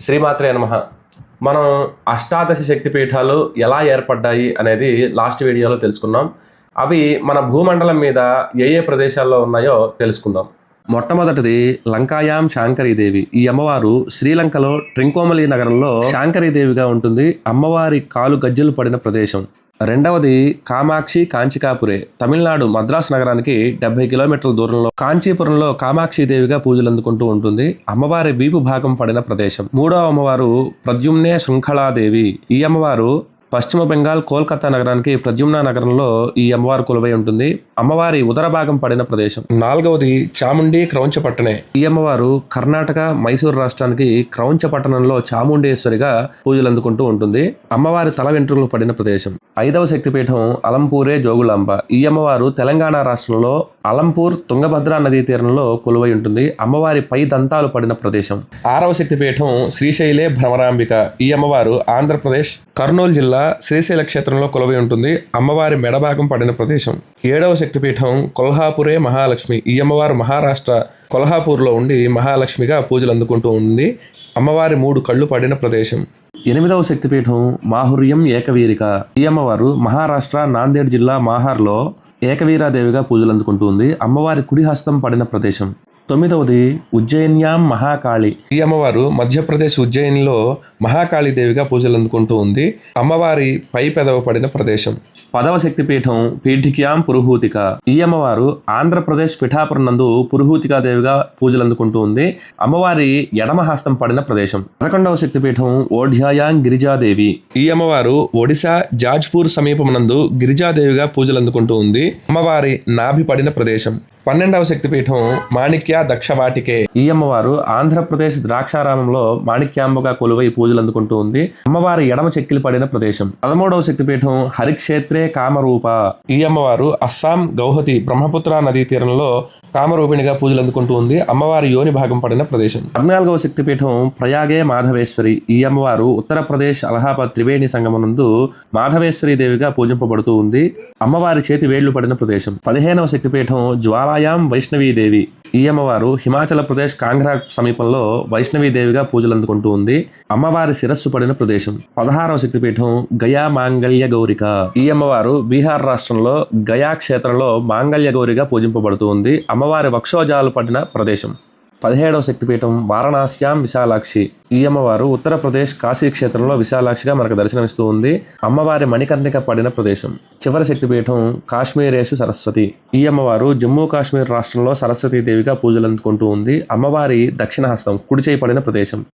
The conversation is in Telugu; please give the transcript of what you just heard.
శ్రీమాత్రే నమ. మనం అష్టాదశ శక్తి పీఠాలు ఎలా ఏర్పడ్డాయి అనేది లాస్ట్ వీడియోలో తెలుసుకున్నాం. అవి మన భూమండలం మీద ఏ ఏ ప్రదేశాల్లో ఉన్నాయో తెలుసుకుందాం. మొట్టమొదటిది లంకాయాం శాంకరీదేవి. ఈ అమ్మవారు శ్రీలంకలో ట్రింకోమలి నగరంలో శాంకరీదేవిగా ఉంటుంది. అమ్మవారి కాలు గజ్జలు పడిన ప్రదేశం. రెండవది కామాక్షి కాంచికాపురే. తమిళనాడు మద్రాసు నగరానికి డెబ్బై కిలోమీటర్ల దూరంలో కాంచీపురంలో కామాక్షి దేవిగా పూజలు అందుకుంటూ ఉంటుంది. అమ్మవారి వీపు భాగం పడిన ప్రదేశం. మూడవ అమ్మవారు ప్రద్యుమ్నే శృంఖలాదేవి ఈ అమ్మవారు పశ్చిమ బెంగాల్ కోల్కతా నగరానికి ప్రద్యుమ్న నగరంలో ఈ అమ్మవారు కొలువై ఉంటుంది. అమ్మవారి ఉదర భాగం పడిన ప్రదేశం. నాలుగవది చాముండి క్రౌంచపట్టణే ఈ అమ్మవారు కర్ణాటక మైసూరు రాష్ట్రానికి క్రౌంచపట్టణంలో చాముండేశ్వరిగా పూజలు అందుకుంటూ ఉంటుంది. అమ్మవారి తల వెంట్రుకలు పడిన ప్రదేశం. ఐదవ శక్తిపీఠం అలంపూరే జోగులాంబ. ఈ అమ్మవారు తెలంగాణ రాష్ట్రంలో అలంపూర్ తుంగభద్ర నదీ తీరంలో కొలువై ఉంటుంది. అమ్మవారి పై దంతాలు పడిన ప్రదేశం. ఆరవ శక్తిపీఠం శ్రీశైలే భ్రమరాంబిక. ఈ అమ్మవారు ఆంధ్రప్రదేశ్ కర్నూలు జిల్లా శ్రీశైల క్షేత్రంలో కొలువై ఉంటుంది. అమ్మవారి మెడభాగం పడిన ప్రదేశం. ఏడవ శక్తిపీఠం కొల్హాపురే మహాలక్ష్మి. ఈ అమ్మవారు మహారాష్ట్ర కొల్హాపూర్లో ఉండి మహాలక్ష్మిగా పూజలు అందుకుంటూ ఉంది. అమ్మవారి మూడు కళ్ళు పడిన ప్రదేశం. ఎనిమిదవ శక్తిపీఠం మాహుర్యం ఏకవీరిక. ఈ అమ్మవారు మహారాష్ట్ర నాందేడ్ జిల్లా మాహార్లో ఏకవీరాదేవిగా పూజలు అందుకుంటూ ఉంది. అమ్మవారి కుడి హస్తం పడిన ప్రదేశం. తొమ్మిదవది ఉజ్జయిన్యాం మహాకాళి. ఈ అమ్మవారు మధ్యప్రదేశ్ ఉజ్జయినిలో మహాకాళీదేవిగా పూజలు అందుకుంటూ ఉంది. అమ్మవారి పై పెదవ పడిన ప్రదేశం. పదవ శక్తిపీఠం పీఠిక్యాం పురుహూతిక. ఈ అమ్మవారు ఆంధ్రప్రదేశ్ పిఠాపురం నందు పురుహూతికా దేవిగా పూజలు అందుకుంటూ ఉంది. అమ్మవారి ఎడమ హస్తం పడిన ప్రదేశం. పదకొండవ శక్తిపీఠం ఓఢ్యాయాం గిరిజాదేవి. ఈ అమ్మవారు ఒడిశా జాజ్పూర్ సమీపం నందు గిరిజాదేవిగా పూజలు అందుకుంటూ ఉంది. అమ్మవారి నాభి పడిన ప్రదేశం. పన్నెండవ శక్తిపీఠం మాణిక్య దక్షవాటికే. ఈ అమ్మవారు ఆంధ్రప్రదేశ్ ద్రాక్షారామంలో మాణిక్యాంబగా కొలువై పూజలు అందుకుంటూ ఉంది. అమ్మవారి ఎడమ చెక్కిలి పడిన ప్రదేశం. పదమూడవ శక్తిపీఠం హరిక్షేత్రే కామరూప. ఈ అమ్మవారు అస్సాం గౌహతి బ్రహ్మపుత్ర నదీ తీరంలో కామరూపిణిగా పూజలు అందుకుంటూ ఉంది. అమ్మవారి యోని భాగం పడిన ప్రదేశం. పద్నాలుగవ శక్తిపీఠం ప్రయాగే మాధవేశ్వరి. ఈ అమ్మవారు ఉత్తరప్రదేశ్ అలహాబాద్ త్రివేణి సంగమనందు మాధవేశ్వరి దేవిగా పూజింపబడుతూ ఉంది. అమ్మవారి చేతి వేళ్ళు పడిన ప్రదేశం. పదిహేనవ శక్తిపీఠం మహాయాం వైష్ణవీదేవి. ఈ అమ్మవారు హిమాచల్ ప్రదేశ్ కాంగ్రా సమీపంలో వైష్ణవీదేవిగా పూజలు అందుకుంటూ ఉంది. అమ్మవారి శిరస్సు పడిన ప్రదేశం. పదహారవ శక్తిపీఠం గయా మాంగళ్య గౌరిక. ఈ అమ్మవారు బీహార్ రాష్ట్రంలో గయా క్షేత్రంలో మాంగళ్య గౌరిగా పూజింపబడుతూ ఉంది. అమ్మవారి వక్షోజాలు పడిన ప్రదేశం. పదిహేడవ శక్తిపీఠం వారణాస్యాం విశాలాక్షి. ఈ అమ్మవారు ఉత్తరప్రదేశ్ కాశీ క్షేత్రంలో విశాలాక్షిగా మనకు దర్శనమిస్తూ ఉంది. అమ్మవారి మణికర్ణిక పడిన ప్రదేశం. చివరి శక్తిపీఠం కాశ్మీరేషు సరస్వతి. ఈ అమ్మవారు జమ్మూ కాశ్మీర్ రాష్ట్రంలో సరస్వతీదేవిగా పూజలు అందుకుంటూ ఉంది. అమ్మవారి దక్షిణ హస్తం కుడిచేయి పడిన ప్రదేశం.